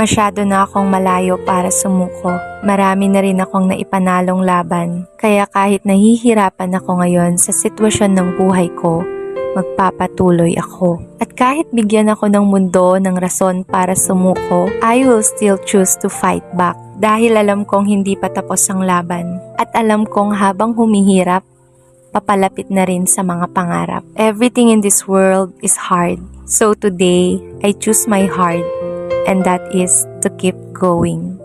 Masyado na akong malayo para sumuko. Marami na rin akong naipanalong laban. Kaya kahit nahihirapan ako ngayon sa sitwasyon ng buhay ko, magpapatuloy ako. At kahit bigyan ako ng mundo ng rason para sumuko, I will still choose to fight back. Dahil alam kong hindi pa tapos ang laban. At alam kong habang humihirap, papalapit na rin sa mga pangarap. Everything in this world is hard. So today, I choose my heart and that is to keep going.